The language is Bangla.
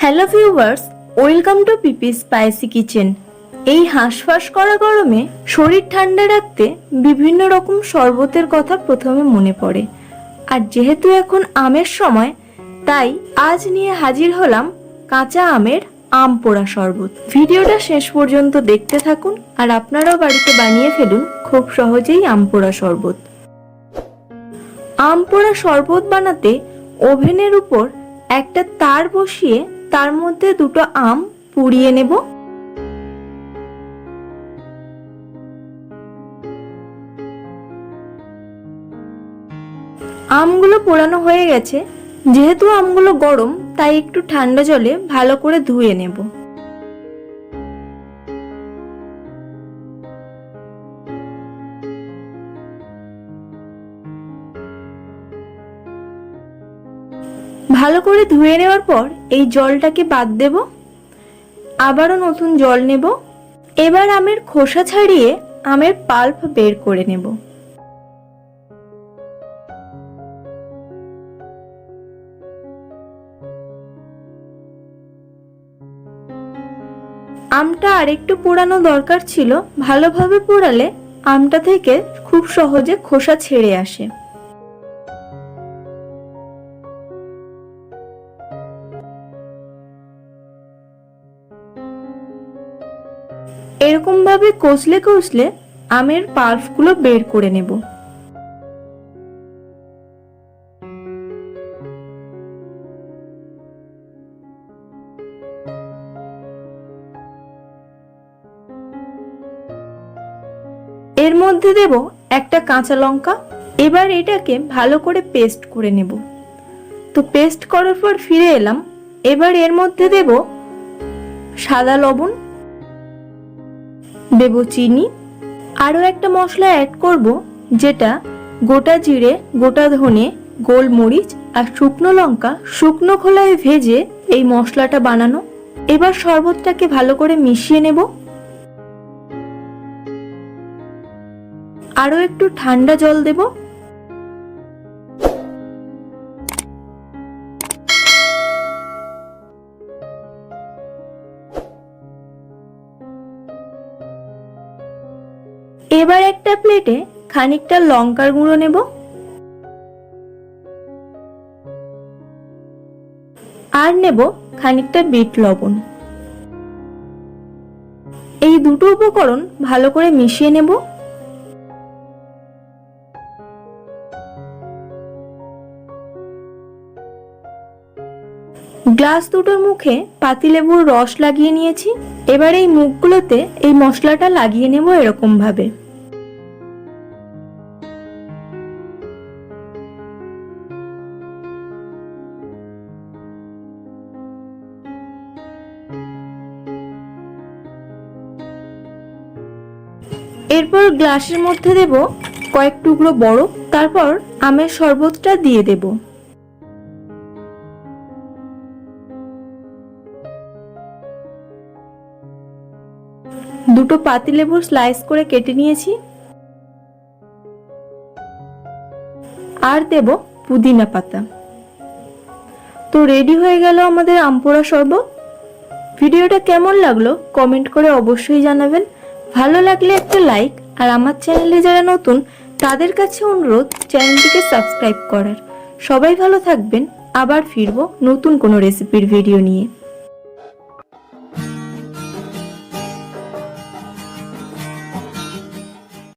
Hello viewers welcome to PP spicy kitchen এই হাঁসফাঁস করা গরমে শরীর ঠান্ডা রাখতে বিভিন্ন রকম শরবতের কথা প্রথমে মনে পড়ে। আর যেহেতু এখন আমের সময়, তাই আজ নিয়ে হাজির হলাম কাঁচা আমের আম পোড়া শরবত। ভিডিওটা শেষ পর্যন্ত দেখতে থাকুন আর আপনারাও বাড়িতে বানিয়ে ফেলুন খুব সহজেই আম পোড়া শরবত। আম পোড়া শরবত বানাতে ওভেনের উপর একটা তার বসিয়ে তার মধ্যে দুটো আম পুড়িয়ে নেব। আমগুলো পোড়ানো হয়ে গেছে। যেহেতু আমগুলো গরম, তাই একটু ঠান্ডা জলে ভালো করে ধুয়ে নেব। ভালো করে ধুয়ে নেওয়ার পর এই জলটাকে বাদ দেব। আবারও নতুন জল নেব। এবার আমের খোসা ছাড়িয়ে আমের পাল্প বের করে নেব। আমটা আরেকটু পোড়ানো দরকার ছিল। ভালোভাবে পোড়ালে আমটা থেকে খুব সহজে খোসা ছেড়ে আসে। এরকম ভাবে কষলে কষলে আমের পাল্পগুলো বের করে নেব। এর মধ্যে দেব একটা কাঁচা লঙ্কা। এবার এটাকে ভালো করে পেস্ট করে নেব। তো পেস্ট করার পর ফিরে এলাম। এবার এর মধ্যে দেব সাদা লবণ দেব চিনি, আরও একটা মশলা অ্যাড করব, যেটা গোটা জিরে, গোটা ধনে, গোলমরিচ আর শুকনো লঙ্কা শুকনো খোলায় ভেজে এই মশলাটা বানানো। এবার শরবতটাকে ভালো করে মিশিয়ে নেব। আরও একটু ঠান্ডা জল দেব। এবার একটা প্লেটে খানিকটা লঙ্কার গুঁড়ো নেব। আর নেব খানিকটা বিট লবণ। এই দুটো উপকরণ ভালো করে মিশিয়ে নেব। গ্লাস দুটোর মুখে পাতিলেবুর রস লাগিয়ে নিয়েছি। এবার এই মুখগুলোতে এই মশলাটা লাগিয়ে নেব এরকম ভাবে এরপর গ্লাসের মধ্যে দেব কয়েক টুকরো বরফ, তারপর আমের শরবতটা দিয়ে দেব। দুটো পাতিলেবুর স্লাইস করে কেটে নিয়েছি। আর দেব পুদিনা পাতা। তো রেডি হয়ে গেল আমাদের আমপোড়া শরবত। ভিডিওটা কেমন লাগল কমেন্ট করে অবশ্যই জানাবেন। ভালো লাগলে একটা লাইক আর আমার চ্যানেলে যারা নতুন, তাদের কাছে অনুরোধ চ্যানেলটিকে সাবস্ক্রাইব করার। সবাই ভালো থাকবেন। আবার ফিরবো নতুন কোনো রেসিপির ভিডিও নিয়ে।